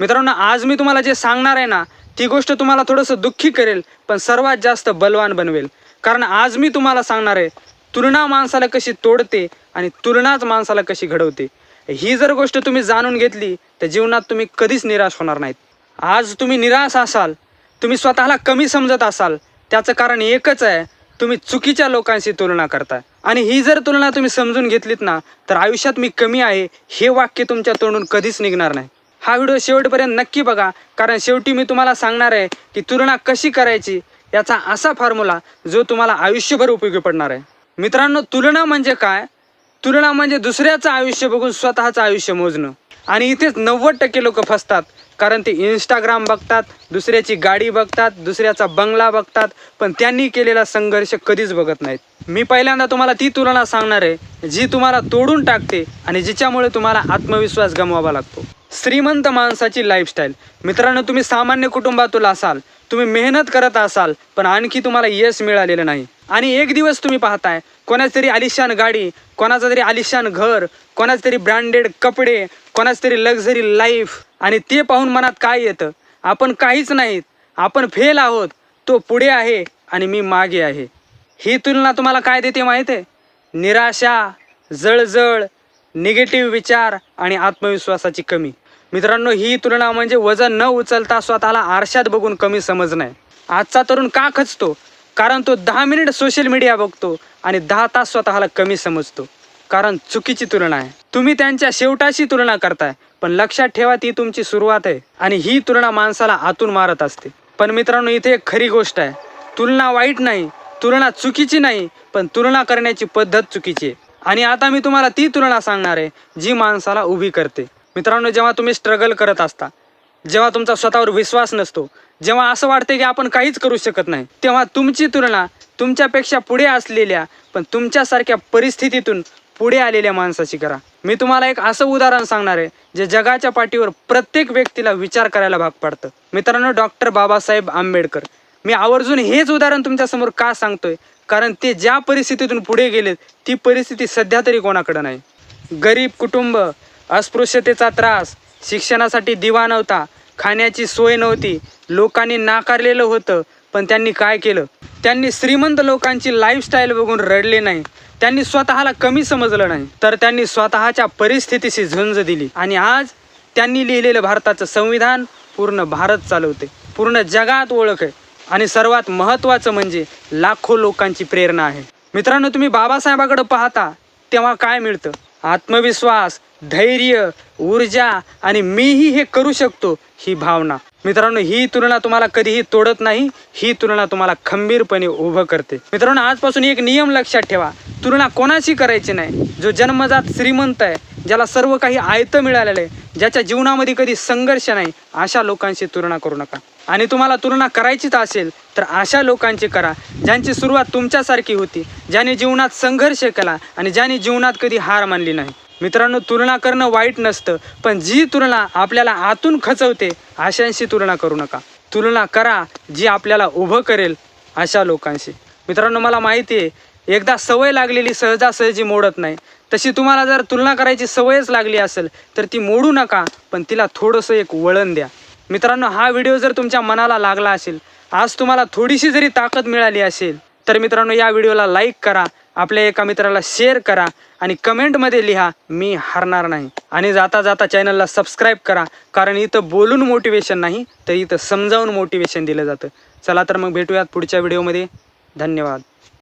मित्रांनो आज मी तुम्हाला जे सांगणार आहे ना ती गोष्ट तुम्हाला थोडंसं दुःखी करेल पण सर्वात जास्त बलवान बनवेल. कारण आज मी तुम्हाला सांगणार आहे तुलना माणसाला कशी तोडते आणि तुलनाच माणसाला कशी घडवते. ही जर गोष्ट तुम्ही जाणून घेतली तर जीवनात तुम्ही कधीच निराश होणार नाहीत. आज तुम्ही निराश असाल तुम्ही स्वतःला कमी समजत असाल त्याचं कारण एकच आहे तुम्ही चुकीच्या लोकांशी तुलना करताय. आणि ही जर तुलना तुम्ही समजून घेतलीत ना तर आयुष्यात मी कमी आहे हे वाक्य तुमच्या तोंडून कधीच निघणार नाही. हा व्हिडिओ शेवटपर्यंत नक्की बघा. कारण शेवटी मी तुम्हाला सांगणार आहे की तुलना कशी करायची याचा असा फॉर्म्युला जो तुम्हाला आयुष्यभर उपयोगी पडणार आहे. मित्रांनो तुलना म्हणजे काय? तुलना म्हणजे दुसऱ्याचं आयुष्य बघून स्वतःचं आयुष्य मोजणं. आणि इथेच नव्वद टक्के लोक फसतात. कारण ते इंस्टाग्राम बघतात दुसऱ्याची गाडी बघतात दुसऱ्याचा बंगला बघतात पण त्यांनी केलेला संघर्ष कधीच बघत नाहीत. मी पहिल्यांदा तुम्हाला ती तुलना सांगणार आहे जी तुम्हाला तोडून टाकते आणि जिच्यामुळे तुम्हाला आत्मविश्वास गमवावा लागतो. श्रीमंत माणसाची लाईफस्टाईल मित्रांनो तुम्ही सामान्य कुटुंबातून असाल. तुम्ही मेहनत करत असाल पण आणखी तुम्हाला यश मिळालेलं नाही. आणि एक दिवस तुम्ही पाहताय कोणाच तरी आलिशान गाडी कोणाचं तरी आलिशान घर कोणाच तरी ब्रँडेड कपडे कोणाच तरी लक्झरी लाईफ आणि ते पाहून मनात काय येतं? आपण काहीच नाहीत. आपण फेल आहोत. तो पुढे आहे आणि मी मागे आहे. ही तुलना तुम्हाला काय देते माहीत आहे निराशा जळजळ निगेटिव्ह विचार आणि आत्मविश्वासाची कमी. मित्रांनो ही तुलना म्हणजे वजन न उचलता स्वतःला आरशात बघून कमी समजणं. आहे आजचा तरुण का खचतो? कारण तो दहा मिनिट सोशल मीडिया बघतो आणि दहा तास स्वतःला कमी समजतो. कारण चुकीची तुलना आहे. तुम्ही त्यांच्या शेवटाशी तुलना करताय पण लक्षात ठेवा ती तुमची सुरुवात आहे आणि ही तुलना माणसाला आतून मारत असते. पण मित्रांनो इथे एक खरी गोष्ट आहे. तुलना वाईट नाही तुलना चुकीची नाही पण तुलना करण्याची पद्धत चुकीची आहे. आणि आता मी तुम्हाला ती तुलना सांगणार आहे जी माणसाला उभी करते. मित्रांनो जेव्हा तुम्ही स्ट्रगल करत असता जेव्हा तुमचा स्वतःवर विश्वास नसतो जेव्हा असं वाटते की आपण काहीच करू शकत नाही तेव्हा तुमची तुलना तुमच्यापेक्षा पुढे असलेल्या पण तुमच्यासारख्या परिस्थितीतून पुढे आलेल्या माणसाची करा. मी तुम्हाला एक असं उदाहरण सांगणार आहे जे जगाच्या पाठीवर प्रत्येक व्यक्तीला विचार करायला भाग पाडतं. मित्रांनो डॉक्टर बाबासाहेब आंबेडकर. मी आवर्जून हेच उदाहरण तुमच्यासमोर का सांगतोय? कारण ते ज्या परिस्थितीतून पुढे गेलेत ती परिस्थिती सध्या तरी कोणाकडे नाही. गरीब कुटुंब अस्पृश्यतेचा त्रास शिक्षणासाठी दिवा नव्हता खाण्याची सोय नव्हती लोकांनी नाकारलेलं होतं पण त्यांनी काय केलं? त्यांनी श्रीमंत लोकांची लाईफस्टाईल बघून रडले नाही. त्यांनी स्वतःला कमी समजलं नाही. तर त्यांनी स्वतःच्या परिस्थितीशी झुंज दिली. आणि आज त्यांनी लिहिलेलं भारताचं संविधान पूर्ण भारत चालवते पूर्ण जगात ओळख आहे. आणि सर्वात महत्त्वाचं म्हणजे लाखो लोकांची प्रेरणा आहे. मित्रांनो तुम्ही बाबासाहेबाकडे पाहता तेव्हा काय मिळतं? आत्मविश्वास धैर्य ऊर्जा आणि मीही हे करू शकतो ही भावना. मित्रांनो ही तुलना तुम्हाला कधीही तोडत नाही ही तुलना तुम्हाला खंबीरपणे उभं करते. मित्रांनो आजपासून एक नियम लक्षात ठेवा. तुलना कोणाशी करायची नाही? जो जन्मजात श्रीमंत आहे ज्याला सर्व काही आयतं मिळालेलं आहे ज्याच्या जीवनामध्ये कधी संघर्ष नाही अशा लोकांशी तुलना करू नका. आणि तुम्हाला तुलना करायचीच असेल तर अशा लोकांची करा. ज्यांची सुरुवात तुमच्यासारखी होती ज्याने जीवनात संघर्ष केला आणि ज्याने जीवनात कधी हार मानली नाही. मित्रांनो तुलना करणं वाईट नसतं पण जी तुलना आपल्याला आतून खचवते अशांशी तुलना करू नका. तुलना करा जी आपल्याला उभं करेल अशा लोकांशी. मित्रांनो मला माहिती आहे एकदा सवय लागलेली सहजासहजी मोडत नाही. तशी तुम्हाला जर तुलना करायची सवयच लागली असेल तर ती मोडू नका पण तिला थोडंसं एक वळण द्या. मित्रांनो हा व्हिडिओ जर तुमच्या मनाला लागला असेल आज तुम्हाला थोडीशी जरी ताकद मिळाली असेल तर मित्रांनो या व्हिडिओला लाईक करा आपल्या एका मित्राला शेअर करा आणि कमेंटमध्ये लिहा मी हारणार नाही. आणि जाता जाता चॅनलला सबस्क्राईब करा कारण इथं बोलून मोटिवेशन नाही तर इथं समजावून मोटिवेशन दिलं जातं. चला तर मग भेटूयात पुढच्या व्हिडिओमध्ये. धन्यवाद.